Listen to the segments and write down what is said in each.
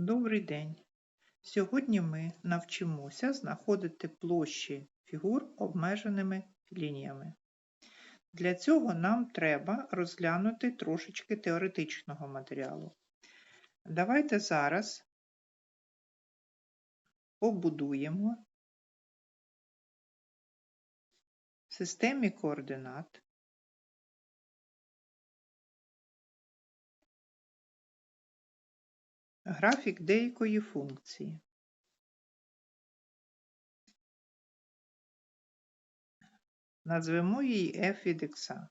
Добрий день! Сьогодні ми навчимося знаходити площі фігур обмеженими лініями. Для цього нам треба розглянути трошечки теоретичного матеріалу. Давайте зараз побудуємо в системі координат графік деякої функції. Назвемо її f від x.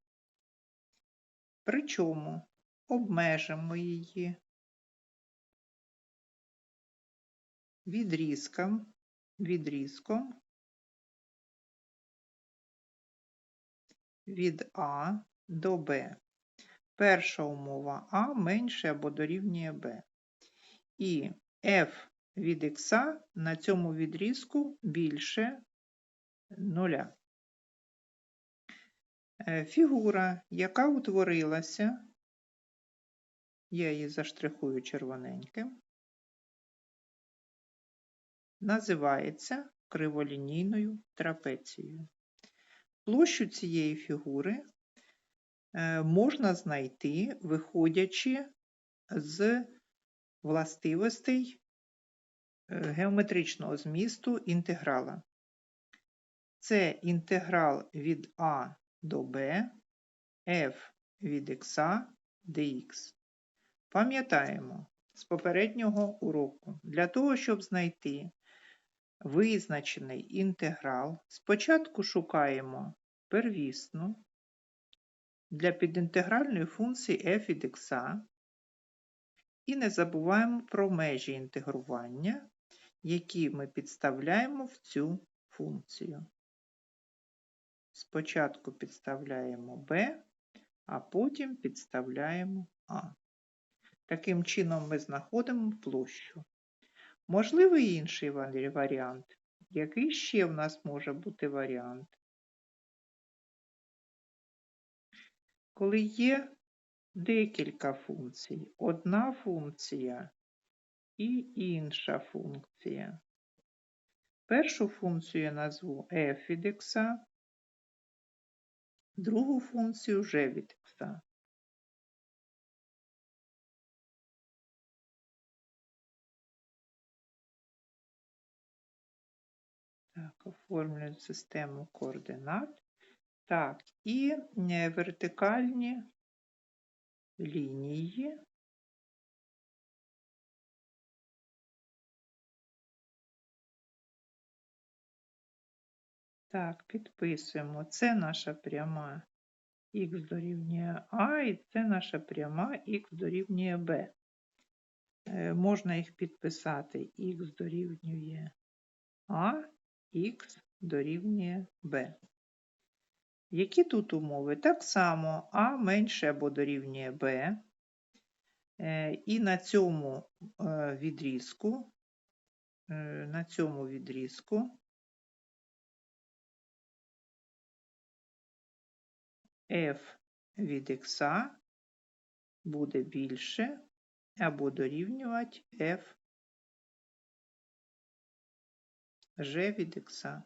Причому обмежимо її відрізком, відрізком від А до Б. Перша умова А менше або дорівнює Б. І f від x на цьому відрізку більше нуля. Е, фігура, яка утворилася, я її заштрихую червоненьким, називається криволінійною трапецією. Площу цієї фігури е, можна знайти, виходячи з властивостей е, геометричного змісту інтеграла. Це інтеграл від А до Б, f від x dx. Пам'ятаємо з попереднього уроку, для того, щоб знайти визначений інтеграл, спочатку шукаємо первісну для підінтегральної функції f від x, і не забуваємо про межі інтегрування, які ми підставляємо в цю функцію. Спочатку підставляємо b, а потім підставляємо а. Таким чином ми знаходимо площу. Можливий інший варіант. Який ще в нас може бути варіант? Коли є декілька функцій. Одна функція і інша функція. Першу функцію я назву f від x, другу функцію g від x. Так, оформлюємо систему координат. Так, і е, вертикальні лінії. Так, підписуємо. Це наша пряма х дорівнює А, і це наша пряма х дорівнює Б. Е, можна їх підписати х дорівнює А, х дорівнює Б. Які тут умови? Так само А менше або дорівнює Б. Е, і на цьому е, відрізку, е, на цьому відрізку f від x буде більше або дорівнювати f g від x.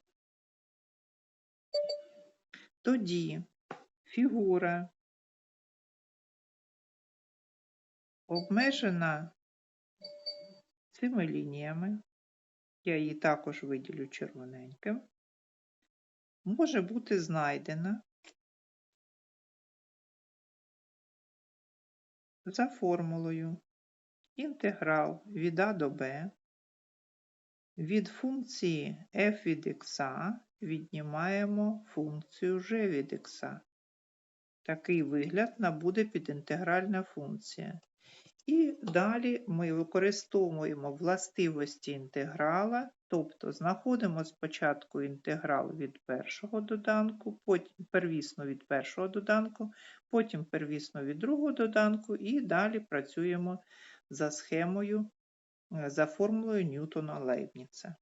Тоді. Фігура. Обмежена цими лініями, я її також виділю червоненьким, може бути знайдена. За формулою. Інтеграл від А до Б. Від функції f від x віднімаємо функцію g від x. Такий вигляд набуде підінтегральна функція. І далі ми використовуємо властивості інтеграла, тобто знаходимо спочатку інтеграл від першого доданку, потім первісно від першого доданку, потім первісно від другого доданку, і далі працюємо за схемою, за формулою Ньютона Лейбніца.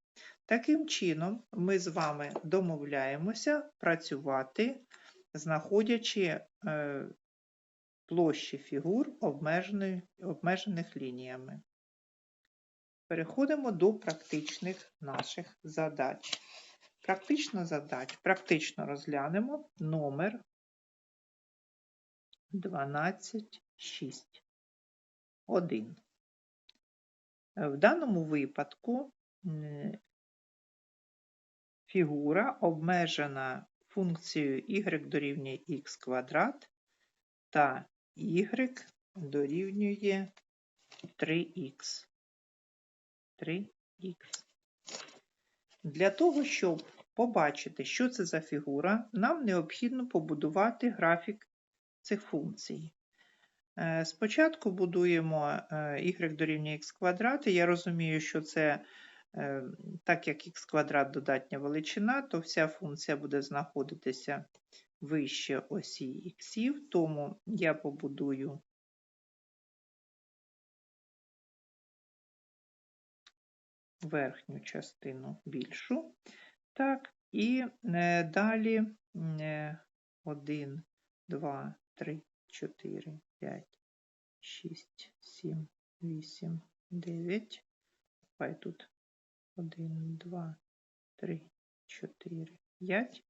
Таким чином, ми з вами домовляємося працювати, знаходячи е, площі фігур обмежених лініями. переходимо до практичних наших задач. Практична задач. Практично розглянемо номер 12.6. 1. В даному випадку фігура обмежена функцією y дорівнює x квадрат та y дорівнює 3х. 3х. Для того, щоб побачити, що це за фігура, нам необхідно побудувати графік цих функцій. Е, Спочатку будуємо е, y дорівнює x квадрат, я розумію, що це, так як x квадрат додатня величина, то вся функція буде знаходитися вище осі іксів, тому я побудую верхню частину більшу. Так, і е, далі 1, 2, 3, 4, 5, 6, 7, 8, 9. Хай тут 1, 2, 3, 4, 5.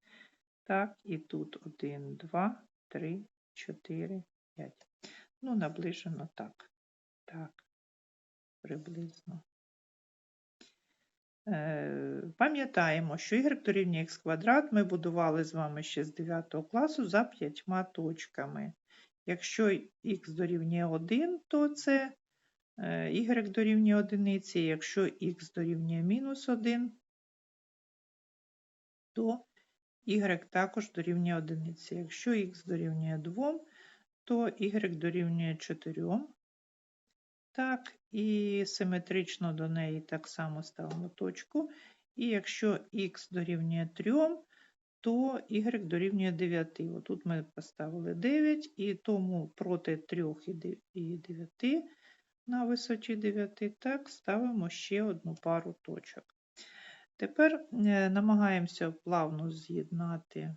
Так, і тут 1, 2, 3, 4, 5. Ну, наближено так. Так, приблизно. Е, Пам'ятаємо, що y дорівнює x квадрат ми будували з вами ще з 9 класу за п'ятьма точками. Якщо x дорівнює 1, то це y дорівнює одиниці. Якщо x дорівнює мінус 1, то y також дорівнює одиниці. Якщо x дорівнює 2, то y дорівнює 4. Так, і симетрично до неї так само ставимо точку. І якщо х дорівнює 3, то y дорівнює 9. Отут ми поставили 9, і тому проти 3 і 9 на висоті 9, так, ставимо ще одну пару точок. Тепер е, намагаємося плавно з'єднати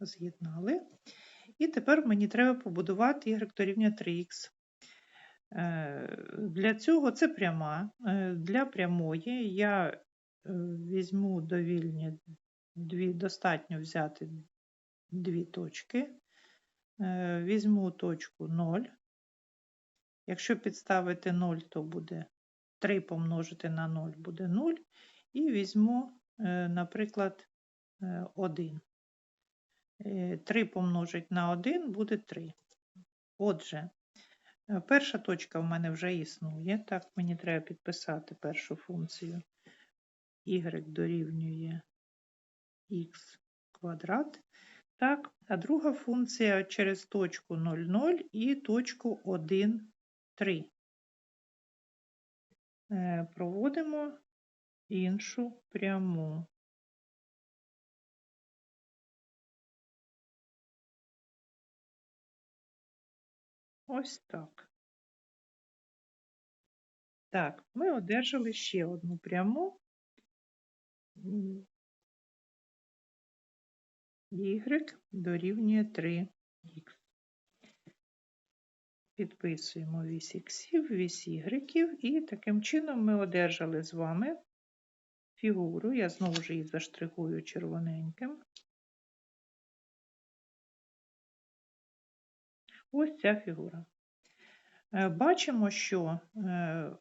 з'єднали. І тепер мені треба побудувати y дорівнює 3х. Е, Для цього це пряма. Е, Для прямої я е, візьму довільні дві, достатньо взяти дві точки. Візьму точку 0. Якщо підставити 0, то буде 3 помножити на 0 буде 0. І візьму, наприклад, 1. 3 помножить на 1 буде 3. Отже, перша точка в мене вже існує. Так, мені треба підписати першу функцію y дорівнює x квадрат. Так, а друга функція через точку 0,0 і точку 1, 3. Е, проводимо іншу пряму. Ось так. Так, ми одержали ще одну пряму y дорівнює 3х. Підписуємо вісь іксів, вісь ігреків, і таким чином ми одержали з вами фігуру. Я знову ж її заштрихую червоненьким. Ось ця фігура. Е, бачимо, що е,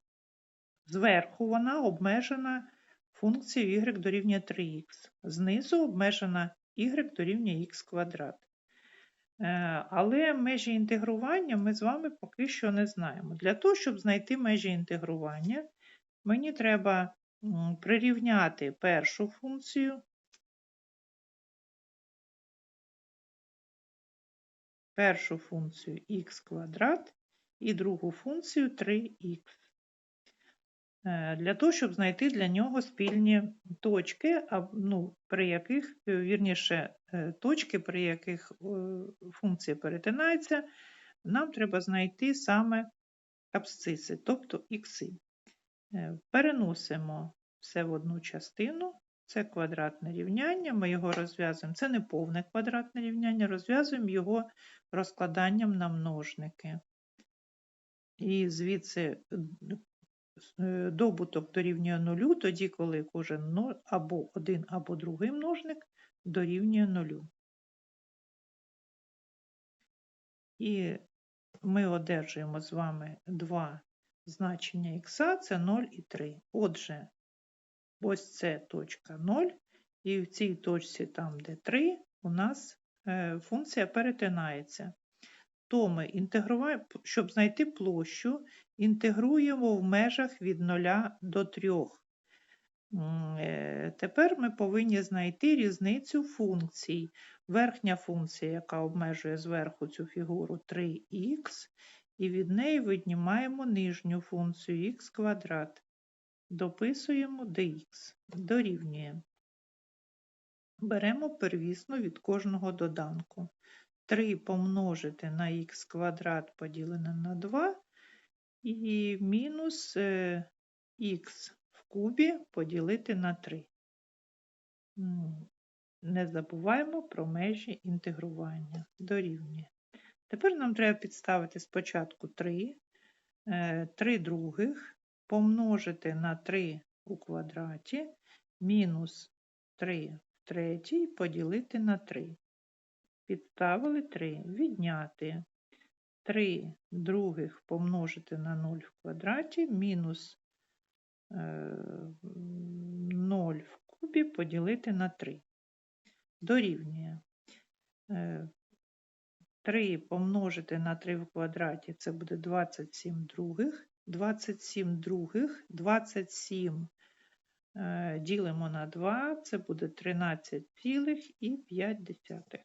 зверху вона обмежена функцією y дорівнює 3х, знизу обмежена y дорівнює х квадрат. Е, але межі інтегрування ми з вами поки що не знаємо. Для того, щоб знайти межі інтегрування, мені треба прирівняти першу функцію першу функцію х квадрат і другу функцію 3х. Е, для того, щоб знайти для нього спільні точки, ну, при яких, е, вірніше, е, точки, при яких функція перетинається, нам треба знайти саме абсциси, тобто ікси. Переносимо все в одну частину. Це квадратне рівняння, ми його розв'язуємо. Це не повне квадратне рівняння, розв'язуємо його розкладанням на множники. І звідси добуток дорівнює нулю, тоді, коли кожен або один, або другий множник дорівнює нулю. І ми одержуємо з вами два значення х, це 0 і 3. Отже, ось це точка 0, і в цій точці, там, де 3, у нас е, функція перетинається. То інтегруємо, щоб знайти площу, інтегруємо в межах від 0 до 3. Е, Тепер ми повинні знайти різницю функцій. Верхня функція, яка обмежує зверху цю фігуру 3х, і від неї віднімаємо нижню функцію х квадрат. Дописуємо dx, дорівнює. Беремо первісну від кожного доданку. 3 помножити на х квадрат поділене на 2 і мінус е, х в кубі поділити на 3. Не забуваємо про межі інтегрування. Дорівнює. Тепер нам треба підставити спочатку 3, 3 других помножити на 3 у квадраті мінус 3 в третій поділити на 3. Підставили 3, відняти 3 других помножити на 0 в квадраті мінус е, 0 в кубі поділити на 3. Дорівнює. Е, 3 помножити на 3 в квадраті це буде 27 других. 27 других, 27 е, ділимо на 2, це буде 13,5.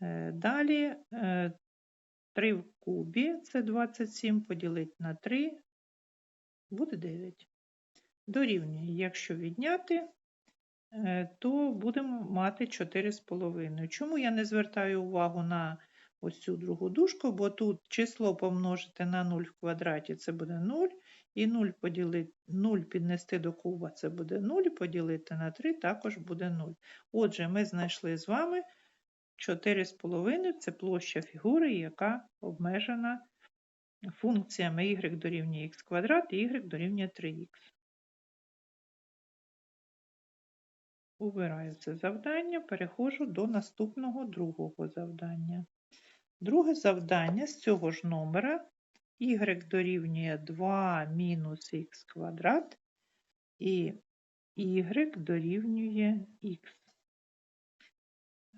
Е, Далі е, 3 в кубі це 27 поділити на 3 буде 9. Дорівнює, якщо відняти, е, то будемо мати 4,5. Чому я не звертаю увагу на ось цю другу дужку, бо тут число помножити на 0 в квадраті це буде 0, і 0 поділити 0 піднести до куба це буде 0, поділити на 3 також буде 0. Отже, ми знайшли з вами 4,5 це площа фігури, яка обмежена функціями y дорівнює х квадрат і y дорівнює 3х. Убираю це завдання, переходжу до наступного другого завдання. Друге завдання з цього ж номера y дорівнює 2 мінус х квадрат і y дорівнює х.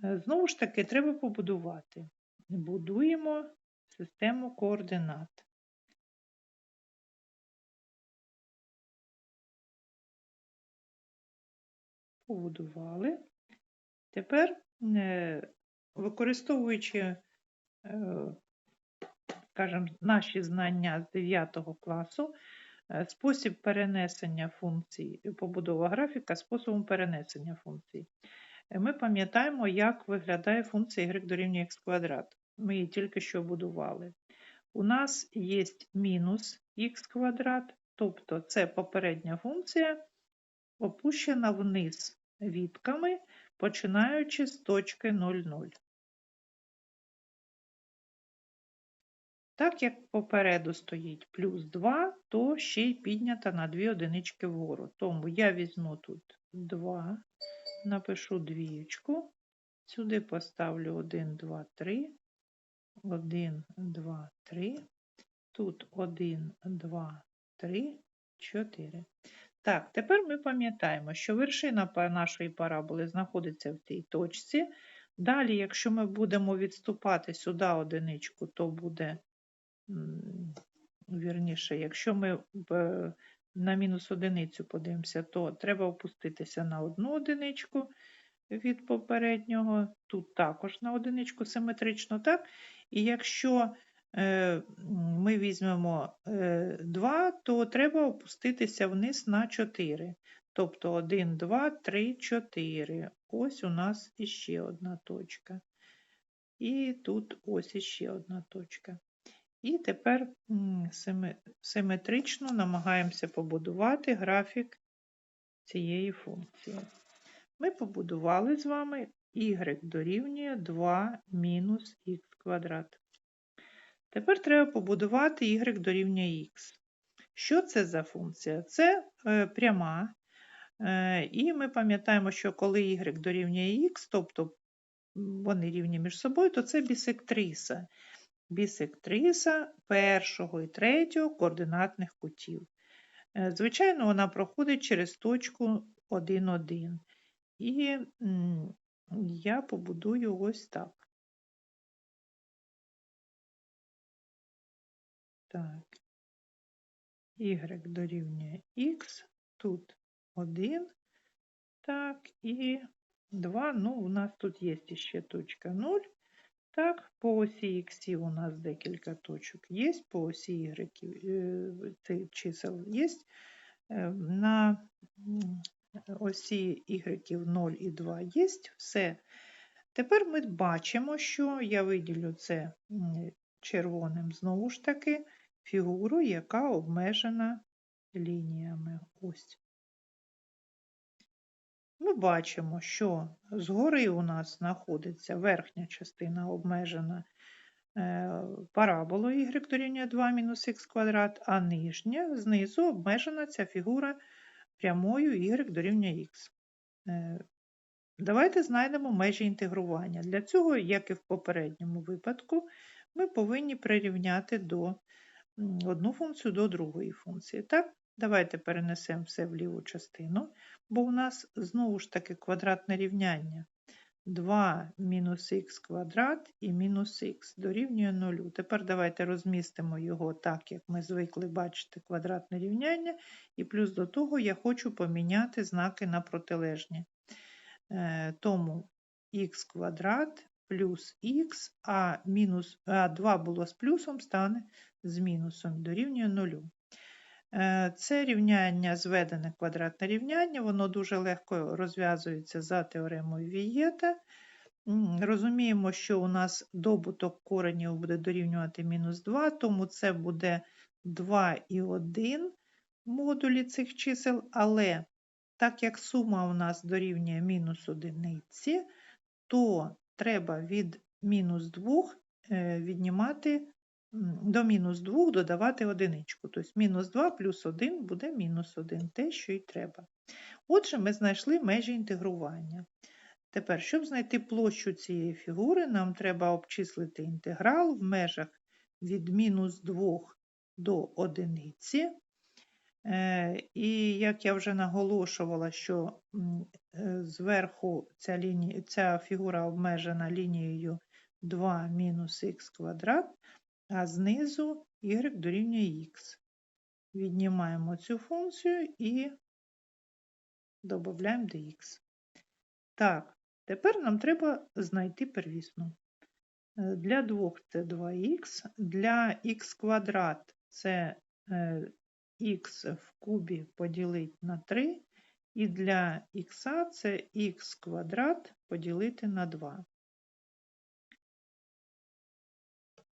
Е, Знову ж таки, треба побудувати. Будуємо систему координат. Побудували. Тепер, е, використовуючи, е, скажімо, наші знання з 9 класу, спосіб перенесення функцій, побудова графіка способом перенесення функцій. Е, Ми пам'ятаємо, як виглядає функція y дорівнює х квадрат. Ми її тільки що будували. У нас є мінус х квадрат, тобто це попередня функція, опущена вниз відками, починаючи з точки 0,0. Так як попереду стоїть плюс 2, то ще й піднята на 2 одинички вгору. Тому я візьму тут 2, напишу двієчку, сюди поставлю 1, 2, 3, 1, 2, 3, тут 1, 2, 3, 4. Так, тепер ми пам'ятаємо, що вершина нашої параболи знаходиться в цій точці. Далі, якщо ми будемо відступати сюди одиничку, то буде, вірніше, якщо ми в- на мінус одиницю подивимося, то треба опуститися на одну одиничку від попереднього. Тут також на одиничку симетрично, так? І якщо е, ми візьмемо е, 2, то треба опуститися вниз на 4. Тобто 1, 2, 3, 4. Ось у нас іще одна точка. І тут ось іще одна точка. І тепер симетрично намагаємося побудувати графік цієї функції. Ми побудували з вами y дорівнює 2 мінус х квадрат. Тепер треба побудувати y дорівнює х. Що це за функція? Це е, пряма. Е, і ми пам'ятаємо, що коли y дорівнює х, тобто вони рівні між собою, то це бісектриса. Бісектриса першого і третього координатних кутів. Е, Звичайно, вона проходить через точку 1, 1. І я побудую ось так. Так. Y дорівнює Х, тут 1, так, і 2, ну, у нас тут є ще точка 0. Так, по осі Х у нас декілька точок є, по осі Y е, чисел є. Е, На осі Y 0 і 2 є, все. Тепер ми бачимо, що я виділю це червоним знову ж таки фігуру, яка обмежена лініями. Ось. Ми бачимо, що згори у нас знаходиться верхня частина обмежена е, параболою y дорівнює 2 мінус х квадрат, а нижня знизу обмежена ця фігура прямою y дорівнює х. Е, Давайте знайдемо межі інтегрування. Для цього, як і в попередньому випадку, ми повинні прирівняти до одну функцію до другої функції. Так, давайте перенесемо все в ліву частину, бо у нас знову ж таки квадратне рівняння. 2 мінус х квадрат і мінус х дорівнює 0. Тепер давайте розмістимо його так, як ми звикли бачити квадратне рівняння, і плюс до того я хочу поміняти знаки на протилежні. Е, Тому х квадрат плюс х, а, мінус, а 2 було з плюсом, стане з мінусом, дорівнює 0. Е, Це рівняння зведене квадратне рівняння, воно дуже легко розв'язується за теоремою Вієта. Розуміємо, що у нас добуток коренів буде дорівнювати мінус 2, тому це буде 2 і 1 модулі цих чисел, але так як сума у нас дорівнює мінус одиниці, то треба від мінус 2 е, віднімати до мінус 2 додавати одиничку. Тобто мінус 2 плюс 1 буде мінус 1, те, що й треба. Отже, ми знайшли межі інтегрування. Тепер, щоб знайти площу цієї фігури, нам треба обчислити інтеграл в межах від мінус 2 до одиниці. Е, І як я вже наголошувала, що е, зверху ця, лінія, ця фігура обмежена лінією 2 мінус х квадрат, а знизу y дорівнює х. Віднімаємо цю функцію і додаємо dx. Так, тепер нам треба знайти первісну. Е, Для двох це 2х, для х квадрат це е, х в кубі поділити на 3, і для х це х квадрат поділити на 2.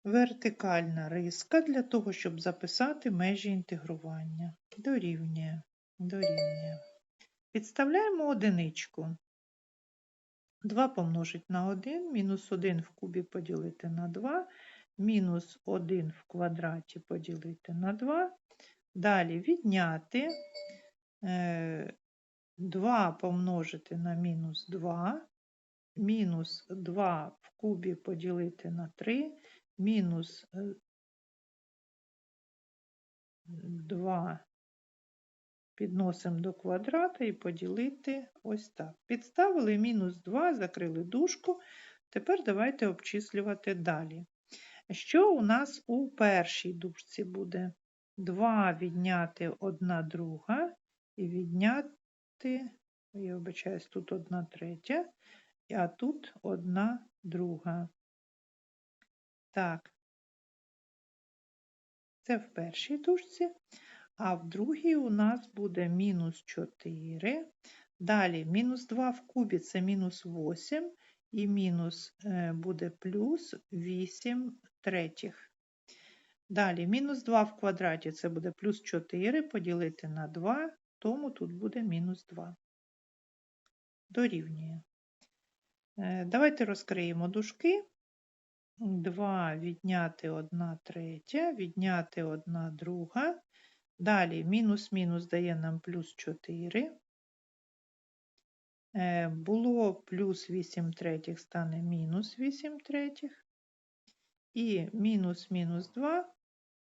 Вертикальна риска для того, щоб записати межі інтегрування. Дорівнює, дорівнює. Підставляємо одиничку. 2 помножить на 1, мінус 1 в кубі поділити на 2, мінус 1 в квадраті поділити на 2. Далі відняти е, 2 помножити на мінус 2, мінус 2 в кубі поділити на 3, мінус е, 2 підносимо до квадрата і поділити ось так. Підставили мінус 2, закрили дужку. Тепер давайте обчислювати далі. Що у нас у першій дужці буде? 2 відняти 1 друга і відняти, я вибачаюсь, тут 1 третя, а тут 1 друга. Так, це в першій дужці. А в другій у нас буде мінус 4. Далі мінус 2 в кубі це мінус 8, і мінус е, буде плюс 8 третіх. Далі мінус 2 в квадраті це буде плюс 4 поділити на 2, тому тут буде мінус 2. Дорівнює. Е, Давайте розкриємо дужки. 2 відняти 1 третя, відняти 1 друга. Далі мінус-мінус дає нам плюс 4. Е, Було плюс 8 третіх, стане мінус 8 третіх. І мінус мінус 2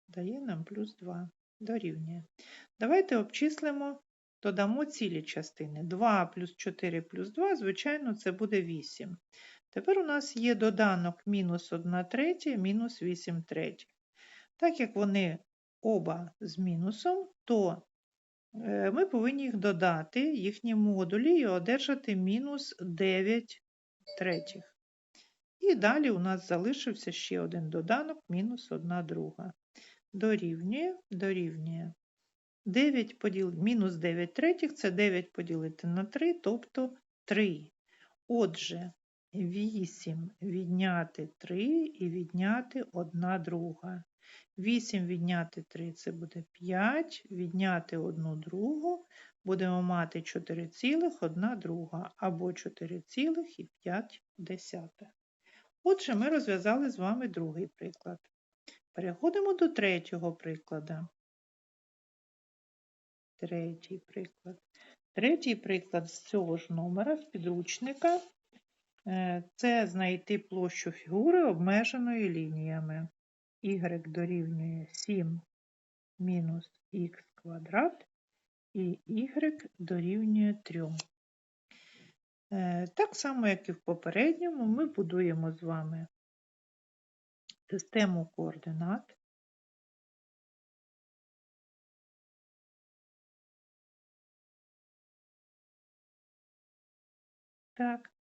дає нам плюс 2. Дорівнює. Давайте обчислимо, додамо цілі частини. 2 плюс 4 плюс 2, звичайно, це буде 8. Тепер у нас є доданок мінус 1 третя, мінус 8 третіх. Так як вони оба з мінусом, то е, ми повинні їх додати, їхні модулі, і одержати мінус 9 третіх. І далі у нас залишився ще один доданок, мінус 1 друга. Дорівнює, дорівнює. 9 поділ... Мінус 9 третіх – це 9 поділити на 3, тобто 3. Отже, 8 відняти 3 і відняти 1 друга. 8 відняти 3 це буде 5, відняти 1 другу будемо мати 4,1 друга або 4,5. Отже, ми розв'язали з вами другий приклад. Переходимо до третього прикладу. Третій приклад. Третій приклад з цього ж номера, з підручника, це знайти площу фігури обмеженої лініями. y дорівнює 7 мінус х квадрат і y дорівнює 3. Е, Так само, як і в попередньому, ми будуємо з вами систему координат. Так.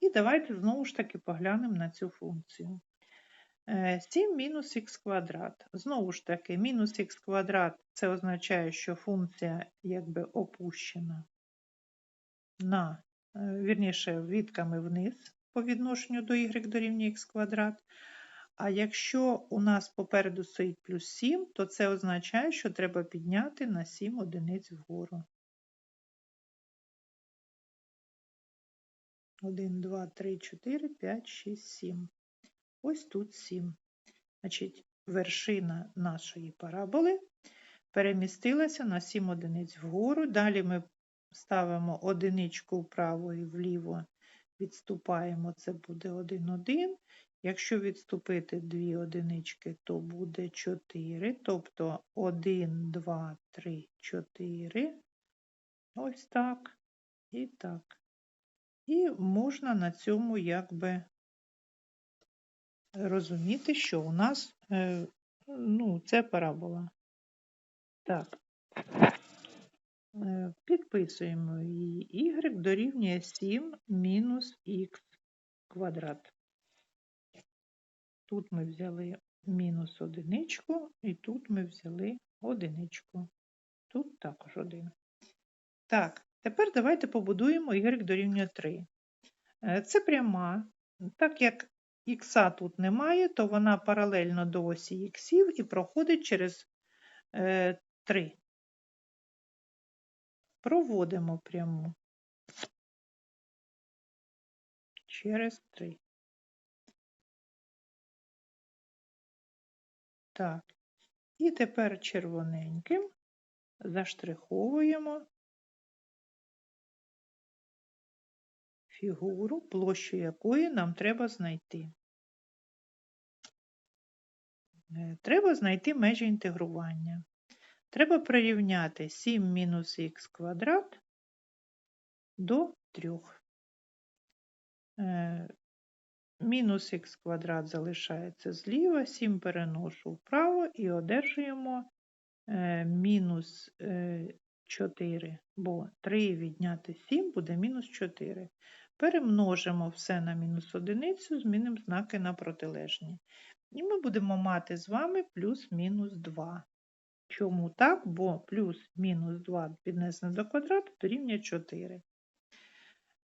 І давайте знову ж таки поглянемо на цю функцію. Е, 7 мінус х квадрат. Знову ж таки, мінус х квадрат це означає, що функція якби опущена на, е, вірніше, відками вниз по відношенню до y дорівнює х квадрат. А якщо у нас попереду стоїть плюс 7, то це означає, що треба підняти на 7 одиниць вгору. 1, 2, 3, 4, 5, 6, 7. Ось тут 7. Значить, вершина нашої параболи перемістилася на 7 одиниць вгору. Далі ми ставимо одиничку вправо і вліво, відступаємо, це буде 1, 1. Якщо відступити 2 одинички, то буде 4, тобто 1, 2, 3, 4. Ось так і так. І можна на цьому якби розуміти, що у нас е, ну, це парабола. Так. Е, Підписуємо її. Y дорівнює 7 мінус х квадрат. Тут ми взяли мінус одиничку, і тут ми взяли одиничку. Тут також один. Так, тепер давайте побудуємо y дорівнює 3. Е, Це пряма. Так як х тут немає, то вона паралельно до осі х і проходить через е, 3. Проводимо пряму через 3. Так, і тепер червоненьким заштриховуємо фігуру, площу якої нам треба знайти. Е, Треба знайти межі інтегрування. Треба прирівняти 7 мінус х квадрат до 3. Е, Мінус х квадрат залишається зліва, 7 переношу вправо і одержуємо е, мінус е, 4, бо 3 відняти 7 буде мінус 4. Перемножимо все на мінус одиницю, змінимо знаки на протилежні. І ми будемо мати з вами плюс-мінус 2. Чому так? Бо плюс-мінус 2 піднесене до квадрату дорівнює 4.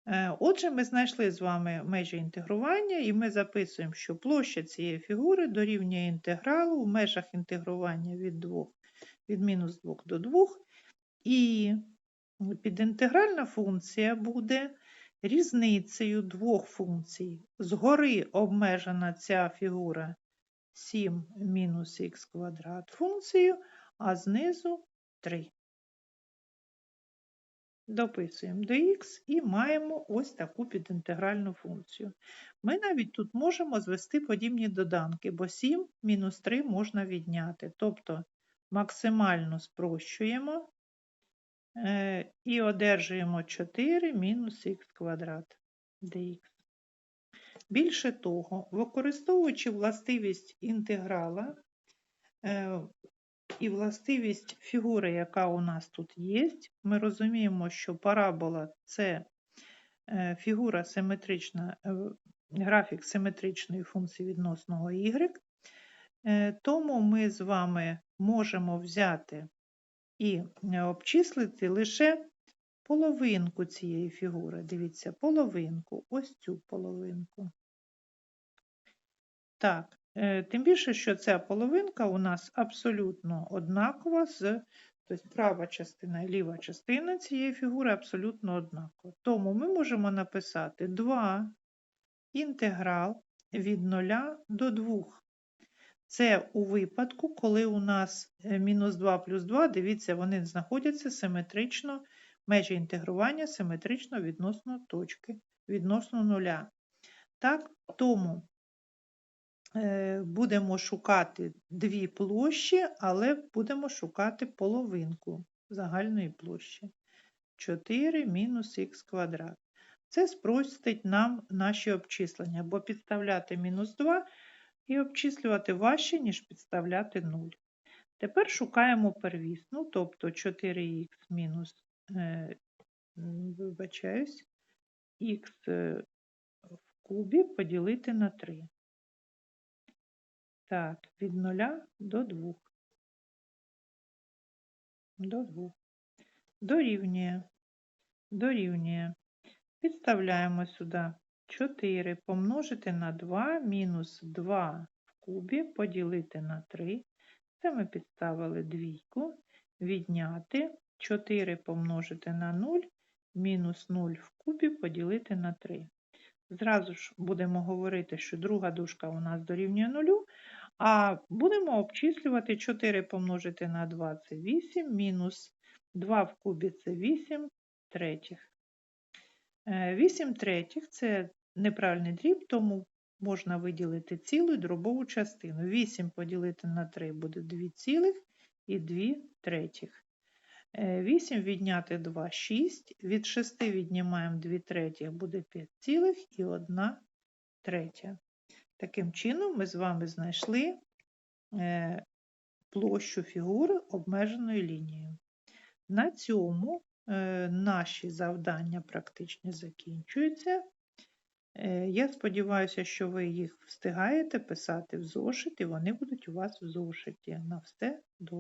Е, Отже, ми знайшли з вами межі інтегрування, і ми записуємо, що площа цієї фігури дорівнює інтегралу в межах інтегрування від 2, від мінус 2 до 2. І Підінтегральна функція буде різницею двох функцій. Згори обмежена ця фігура 7 мінус х квадрат функцією, а знизу 3. Дописуємо до х і маємо ось таку підінтегральну функцію. Ми навіть тут можемо звести подібні доданки, бо 7 мінус 3 можна відняти. Тобто максимально спрощуємо і одержуємо 4 мінус х квадрат dx. Більше того, використовуючи властивість інтеграла е, і властивість фігури, яка у нас тут є, ми розуміємо, що парабола це е, фігура симетрична, е, графік симетричної функції відносного y, Е, тому ми з вами можемо взяти і е, обчислити лише половинку цієї фігури. Дивіться, половинку, ось цю половинку. Так, е, тим більше, що ця половинка у нас абсолютно однакова з тобто права частина і ліва частина цієї фігури абсолютно однакова. Тому ми можемо написати 2 інтеграл від 0 до 2. Це у випадку, коли у нас е, мінус 2 плюс 2, дивіться, вони знаходяться симетрично, межі інтегрування симетрично відносно точки, відносно нуля. Так, тому е, будемо шукати дві площі, але будемо шукати половинку загальної площі. 4 мінус х квадрат. Це спростить нам наші обчислення, бо підставляти мінус 2 і обчислювати важче, ніж підставляти 0. Тепер шукаємо первісну, тобто 4х мінус, е, вибачаюсь, х е, в кубі поділити на 3. Так, від 0 до 2. До 2. Дорівнює. Дорівнює. Підставляємо сюди 4 помножити на 2 мінус 2 в кубі поділити на 3. Це ми підставили двійку. Відняти 4 помножити на 0 мінус 0 в кубі поділити на 3. Зразу ж будемо говорити, що друга дужка у нас дорівнює 0, а будемо обчислювати 4 помножити на 2 це 8, мінус 2 в кубі це 8 третіх. 8 третіх це неправильний дріб, тому можна виділити цілу і дробову частину. 8 поділити на 3 буде 2 цілих і 2 третіх. 8 відняти 2 6. Від 6 віднімаємо 2 третіх, буде 5 цілих і 1 третя. Таким чином, ми з вами знайшли е, площу фігури обмеженою лінією. На цьому е, наші завдання практично закінчуються. Е, я сподіваюся, що ви їх встигаєте писати в зошит, і вони будуть у вас в зошиті. На все добре.